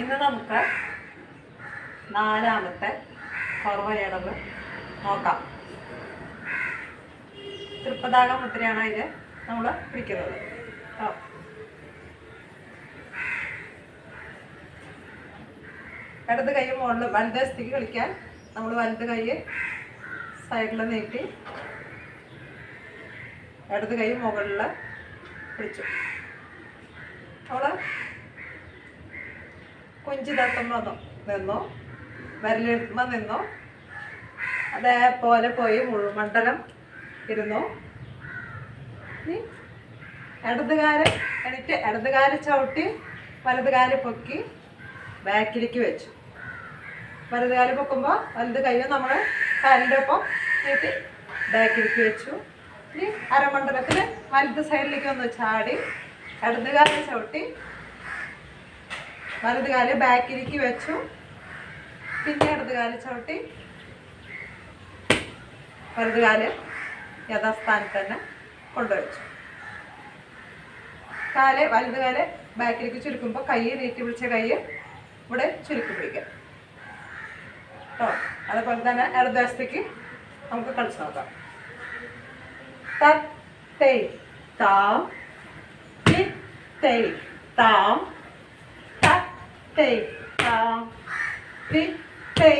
ഇന്ന് നമുക്ക് നാലാമത്തെ പർവയടവ് നോക്കാം. തൃപ്പതാക മുദ്രയാണ് അതിൽ നമ്മൾ പിടിക്കുന്നത്. ഇടത് കൈ മുകളിൽ വലത് സ്ഥിതി കളിക്കാൻ നമ്മൾ വലത് കൈ സൈഡിൽ നീട്ടി ഇടത് കൈ മുകളിൽ പിടിച്ചു. അവൾ കുഞ്ചിതത്തുമ്പോൾ നിന്നു? വിരലെടുത്തുമ്പോൾ നിന്നു? അതേപോലെ പോയി മുഴുമണ്ഡലം ഇരുന്നു. ഇടതുകാൽ എനിക്ക് ഇടതുകാൽ ചവിട്ടി വലതുകാൽ പൊക്കി ബാക്കിലേക്ക് വെച്ചു. വലതുകാൽ പൊക്കുമ്പോൾ വലത് കൈയും നമ്മൾ കാലിന്റെ ഒപ്പം നീട്ടി ബാക്കിലേക്ക് വെച്ചു. ഇനി അരമണ്ഡലത്തിൽ വലത് സൈഡിലേക്ക് ഒന്ന് ചാടി ഇടതുകാൽ ചവിട്ടി വലതുകാൽ ബാക്കിലേക്ക് വെച്ചു. പിന്നെ ഇടത് കാൽ ചവിട്ടി. വലത് കാൽ യഥാസ്ഥാനത്ത് തന്നെ കൊണ്ടുവച്ചു. കാൽ വലത് കാൽ ബാക്കിലേക്ക് ചുരുക്കുമ്പോൾ കൈ നീട്ടി പിടിച്ച കൈ ഇവിടെ ചുരുക്കി പിടിക്കാം. കേട്ടോ അതുപോലെ തന്നെ ഇടതുവശത്തേക്ക് നമുക്ക് കളിച്ചു നോക്കാം. തത്തേ താം തൈ താം തത്തേ താം തിത്തേ